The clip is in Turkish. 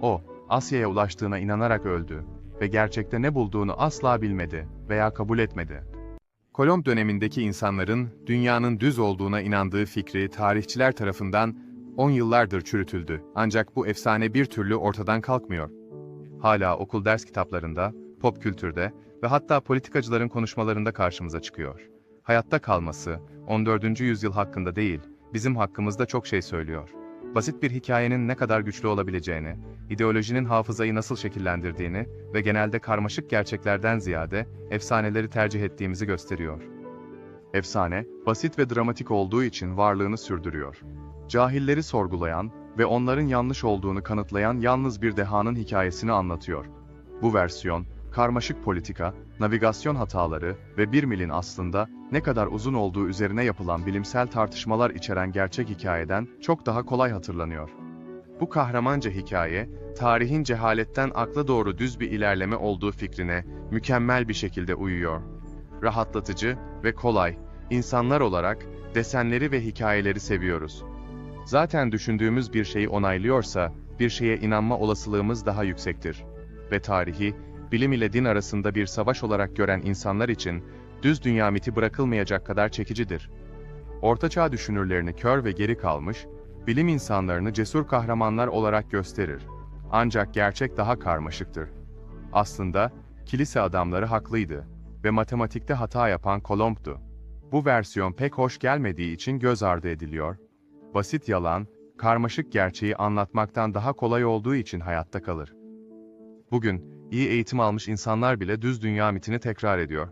O, Asya'ya ulaştığına inanarak öldü ve gerçekte ne bulduğunu asla bilmedi veya kabul etmedi. Kolomb dönemindeki insanların dünyanın düz olduğuna inandığı fikri tarihçiler tarafından 10 yıllardır çürütüldü. Ancak bu efsane bir türlü ortadan kalkmıyor. Hala okul ders kitaplarında, pop kültürde ve hatta politikacıların konuşmalarında karşımıza çıkıyor. Hayatta kalması, 14. yüzyıl hakkında değil, bizim hakkımızda çok şey söylüyor. Basit bir hikayenin ne kadar güçlü olabileceğini, ideolojinin hafızayı nasıl şekillendirdiğini ve genelde karmaşık gerçeklerden ziyade efsaneleri tercih ettiğimizi gösteriyor. Efsane, basit ve dramatik olduğu için varlığını sürdürüyor. Cahilleri sorgulayan ve onların yanlış olduğunu kanıtlayan yalnız bir dehanın hikayesini anlatıyor. Bu versiyon, karmaşık politika, navigasyon hataları ve bir milin aslında ne kadar uzun olduğu üzerine yapılan bilimsel tartışmalar içeren gerçek hikayeden çok daha kolay hatırlanıyor. Bu kahramanca hikaye, tarihin cehaletten akla doğru düz bir ilerleme olduğu fikrine mükemmel bir şekilde uyuyor. Rahatlatıcı ve kolay, insanlar olarak desenleri ve hikayeleri seviyoruz. Zaten düşündüğümüz bir şeyi onaylıyorsa, bir şeye inanma olasılığımız daha yüksektir. Ve tarihi, bilim ile din arasında bir savaş olarak gören insanlar için, düz dünya miti bırakılmayacak kadar çekicidir. Ortaçağ düşünürlerini kör ve geri kalmış, bilim insanlarını cesur kahramanlar olarak gösterir. Ancak gerçek daha karmaşıktır. Aslında, kilise adamları haklıydı ve matematikte hata yapan Kolomb'du. Bu versiyon pek hoş gelmediği için göz ardı ediliyor. Basit yalan, karmaşık gerçeği anlatmaktan daha kolay olduğu için hayatta kalır. Bugün, iyi eğitim almış insanlar bile düz dünya mitini tekrar ediyor.